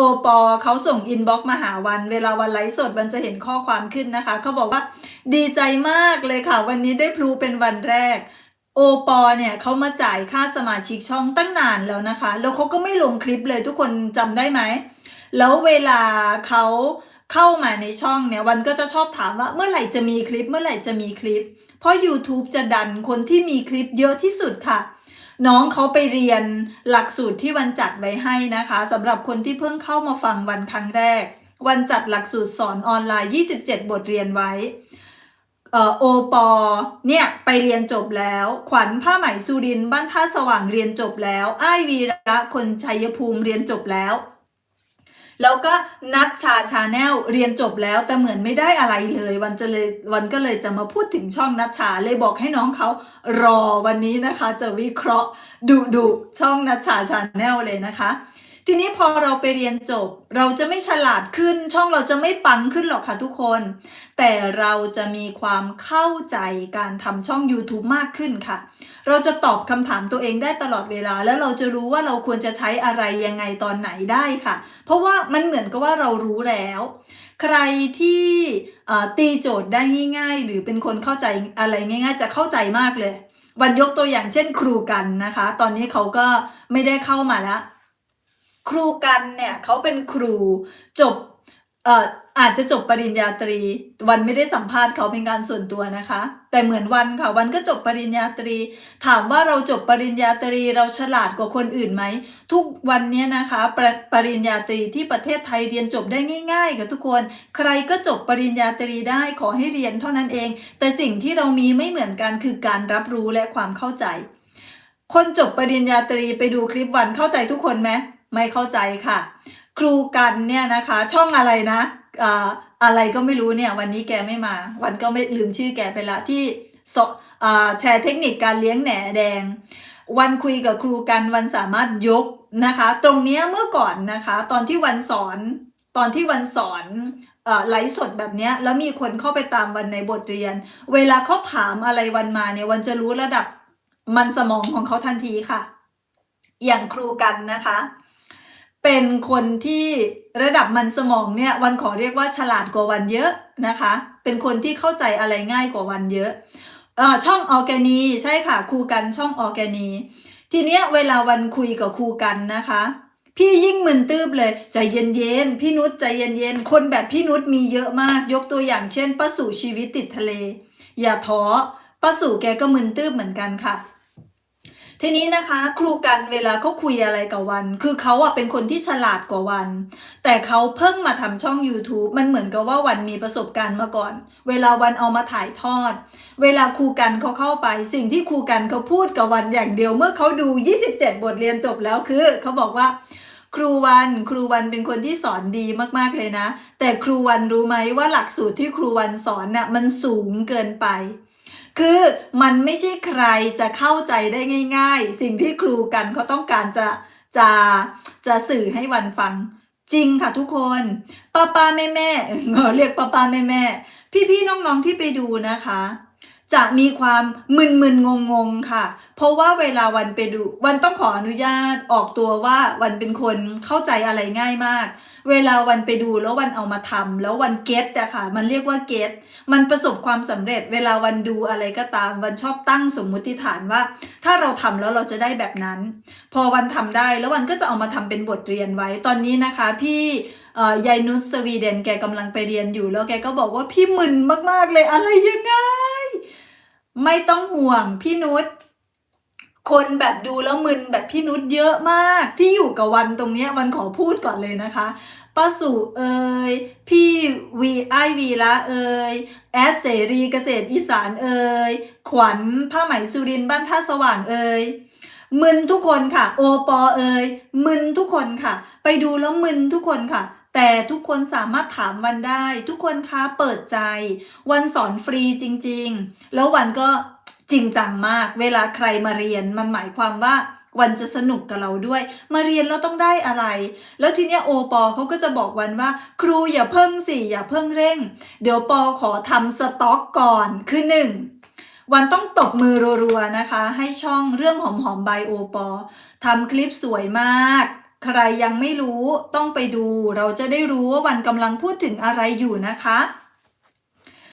โอปอเขาส่งอินบ็อกซ์มาหาวัน เวลาวันไลฟ์สดวันจะเห็นข้อความขึ้นนะคะ เขาบอกว่าดีใจมากเลยค่ะ วันนี้ได้พลูเป็นวันแรก โอปอเนี่ยเขามาจ่ายค่าสมาชิกช่องตั้งนานแล้วนะคะ แล้วเขาก็ไม่ลงคลิปเลยทุกคนจำได้ไหม แล้วเวลาเขาเข้ามาในช่องเนี่ยวันก็จะชอบถามว่าเมื่อไหร่จะมีคลิปเมื่อไหร่จะมีคลิป เพราะ YouTube จะดันคนที่มีคลิปเยอะที่สุดค่ะ น้องเขาไปเรียนหลักสูตรที่วันจัดไว้ให้นะคะสำหรับคนที่เพิ่งเข้ามาฟังวันครั้งแรก วันจัดหลักสูตรสอนออนไลน์ 27 บทเรียนไว้เอ่อโอปอเนี่ยไปเรียนจบแล้ว ขวัญผ้าไหมสุรินบ้านท่าสว่างเรียนจบแล้ว อ้ายวีระคนชัยภูมิเรียนจบแล้ว แล้วก็นัดชาชาแนลเรียนจบแล้วแต่เหมือนไม่ได้อะไรเลย วันจะเลยวันก็เลยจะมาพูดถึงช่องนัดชาเลยบอกให้น้องเขารอวันนี้นะคะ จะวิเคราะห์ดุดุช่องนัดชาชาแนลเลยนะคะ ทีนี้พอเราไปเรียนจบ เราจะไม่ฉลาดขึ้น ช่องเราจะไม่ปังขึ้นหรอกค่ะทุกคน แต่เราจะมีความเข้าใจการทำช่อง YouTube มากขึ้นค่ะ เราจะตอบคำถามตัวเองได้ตลอดเวลา แล้วเราจะรู้ว่าเราควรจะใช้อะไรยังไงตอนไหนได้ค่ะ เพราะว่ามันเหมือนกับว่าเรารู้แล้ว ใครที่ตีโจทย์ได้ง่าย ๆ หรือเป็นคนเข้าใจอะไรง่าย ๆ จะเข้าใจมากเลยวันยกตัวอย่างเช่นครูกันนะคะ ตอนนี้เขาก็ไม่ได้เข้ามาแล้ว ครูกันเนี่ยเขาเป็นครูจบเอ่ออาจจะจบปริญญาตรี วันไม่ได้สัมภาษณ์เขาเป็นการส่วนตัวนะคะ แต่เหมือนวันค่ะ วันก็จบปริญญาตรี ถามว่าเราจบปริญญาตรีเราฉลาดกว่าคนอื่นไหม ทุกวันนี้นะคะปรปริญญาตรีที่ประเทศไทยเรียนจบได้ง่ายๆกับทุกคน ใครก็จบปริญญาตรีได้ขอให้เรียนเท่านั้นเอง แต่สิ่งที่เรามีไม่เหมือนกันคือการรับรู้และความเข้าใจ คนจบปริญญาตรีไปดูคลิปวันเข้าใจทุกคนไหม ไม่เข้าใจค่ะ ครูกันเนี่ยนะคะ ช่องอะไรนะอ่าอะไรก็ไม่รู้เนี่ยวันนี้แกไม่มา วันก็ไม่ลืมชื่อแกไปละที่แชร์เทคนิคการเลี้ยงแหนแดง วันคุยกับครูกันวันสามารถยกนะคะ ตรงนี้เมื่อก่อนนะคะ ตอนที่วันสอนตอนที่วันสอนไลฟ์สดแบบเนี้ยแล้วมีคนเข้าไปตามวันในบทเรียน เวลาเขาถามอะไรวันมาเนี่ยวันจะรู้ระดับมันสมองของเขาทันทีค่ะ อย่างครูกันนะคะ เป็นคนที่ระดับมันสมองเนี่ยวันขอเรียกว่าฉลาดกว่าวันเยอะนะคะ เป็นคนที่เข้าใจอะไรง่ายกว่าวันเยอะอ่อช่องออร์แกนีใช่ค่ะครูกันช่องออร์แกนีทีเนี้ยเวลาวันคุยกับครูกันนะคะ พี่ยิ่งมึนตื้บเลยใจเย็นๆพี่นุชใจเย็นๆคนแบบพี่นุชมีเยอะมาก ยกตัวอย่างเช่นป้าสู่ชีวิตติดทะเล อย่าท้อป้าสู่แกก็มึนตื้บเหมือนกันค่ะ ทีนี้นะคะครูกันเวลาเขาคุยอะไรกับวัน คือเขาอะเป็นคนที่ฉลาดกว่าวัน แต่เขาเพิ่งมาทำช่อง YouTube มันเหมือนกับว่าวันมีประสบการณ์มาก่อน เวลาวันเอามาถ่ายทอด เวลาครูกันเขาเข้าไป สิ่งที่ครูกันเขาพูดกับวันอย่างเดียวเมื่อเขาดู 27 บทเรียนจบแล้วคือเขาบอกว่าครูวันครูวันเป็นคนที่สอนดีมากๆเลยนะ แต่ครูวันรู้ไหมว่าหลักสูตรที่ครูวันสอนน่ะมันสูงเกินไป คือมันไม่ใช่ใครจะเข้าใจได้ง่าย ๆ สิ่งที่ครูกันเขาต้องการจะจะจะสื่อให้วันฟังจริงค่ะทุกคนป้าป้าแม่แม่เอเรียกป้าป้าแม่แม่พี่พี่ๆน้องๆที่ไปดูนะคะ จะมีความมึนมึนงงงๆค่ะ เพราะว่าเวลาวันไปดู วันต้องขออนุญาตออกตัวว่าวันเป็นคนเข้าใจอะไรง่ายมาก เวลาวันไปดูแล้ววันเอามาทำแล้ววันเก็ตอะค่ะ มันเรียกว่าเก็ตมันประสบความสำเร็จ เวลาวันดูอะไรก็ตาม วันชอบตั้งสมมุติฐานว่า ถ้าเราทำแล้วเราจะได้แบบนั้น พอวันทำได้แล้ววันก็จะเอามาทำเป็นบทเรียนไว้ตอนนี้นะคะ พี่ยายนุชสวีเดนแกกำลังไปเรียนอยู่แล้วแกก็บอกว่าพี่มึนมากๆเลยอะไรยังไง ไม่ต้องห่วงพี่นุช คนแบบดูแล้วมึนแบบพี่นุชเยอะมาก ที่อยู่กับวันตรงนี้วันขอพูดก่อนเลยนะคะป้าสุเอ่ยพี่วีไอวีละเอ่ยแอดเสรีเกษตรอีสานเอ่ยขวัญผ้าไหมสุรินบ้านท่าสว่างเอ่ยมึนทุกคนค่ะ โอปอเอ่ยมึนทุกคนค่ะ ไปดูแล้วมึนทุกคนค่ะแต่ทุกคนสามารถถามวันได้ ทุกคนคะเปิดใจ วันสอนฟรีจริง ๆ แล้ววันก็ จริงจังมาก เวลาใครมาเรียนมันหมายความว่าวันจะสนุกกับเราด้วย มาเรียนแล้วต้องได้อะไร แล้วทีเนี้ยโอปอเขาก็จะบอกวันว่า ครูอย่าเพิ่งสิอย่าเพิ่งเร่ง เดี๋ยวปอขอทำสต็อกก่อนคือหนึ่งวันต้องตบมือรัวๆนะคะ ให้ช่องเรื่องหอมๆบายโอปอทำคลิปสวยมาก ใครยังไม่รู้ต้องไปดู เราจะได้รู้ว่าวันกำลังพูดถึงอะไรอยู่นะคะ